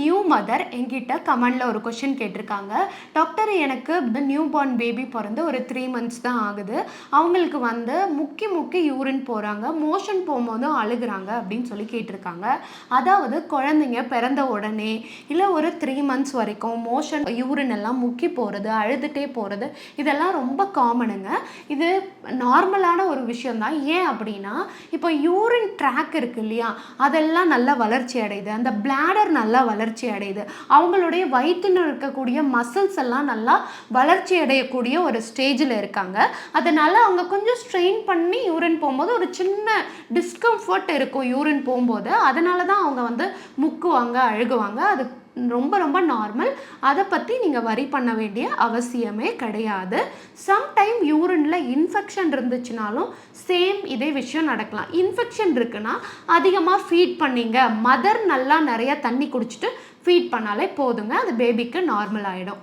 New mother என்கிட்ட கமெண்டில் ஒரு கொஷின் கேட்டிருக்காங்க. டாக்டர் எனக்கு நியூ பார்ன் பேபி பிறந்து ஒரு த்ரீ மந்த்ஸ் தான் ஆகுது. அவங்களுக்கு வந்து முக்கி முக்கி யூரின் போகிறாங்க மோஷன் போகும்போதும் அழுகிறாங்க அப்படின்னு சொல்லி கேட்டிருக்காங்க. அதாவது குழந்தைங்க பிறந்த உடனே இல்லை ஒரு த்ரீ மந்த்ஸ் வரைக்கும் மோஷன் யூரின் எல்லாம் முக்கி போகிறது அழுதுகிட்டே போகிறது இதெல்லாம் ரொம்ப காமனுங்க இது நார்மலான ஒரு விஷயம் தான். ஏன் அப்படின்னா இப்போ யூரின் ட்ராக் இருக்கு இல்லையா? அதெல்லாம் நல்லா வளர்ச்சி அடையுது. அந்த பிளாடர் நல்லா வளர்ச்சி அடையுது. அவங்களுடைய வயிற்றுல இருக்கக்கூடிய மசில்ஸ் எல்லாம் நல்லா வளர்ச்சி அடையக்கூடிய ஒரு ஸ்டேஜில் இருக்காங்க. அதனால் அவங்க கொஞ்சம் ஸ்ட்ரெயின் பண்ணி யூரின் போகும்போது ஒரு சின்ன டிஸ்கம்ஃபர்ட் இருக்கும் யூரின் போகும்போது. அதனால தான் அவங்க வந்து முக்குவாங்க அழுகுவாங்க. அது ரொம்ப ரொம்ப நார்மல் அதை பற்றி நீங்கள் வரி பண்ண வேண்டிய அவசியமே கிடையாது. சம்டைம் யூரினில் இன்ஃபெக்ஷன் இருந்துச்சுனாலும் சேம் இதே விஷயம் நடக்கலாம். இன்ஃபெக்ஷன் இருக்குன்னா அதிகமாக ஃபீட் பண்ணீங்க. மதர் நல்லா நிறைய தண்ணி குடிச்சிட்டு ஃபீட் பண்ணாலே போதுங்க. அது பேபிக்கு நார்மல் ஆகிடும்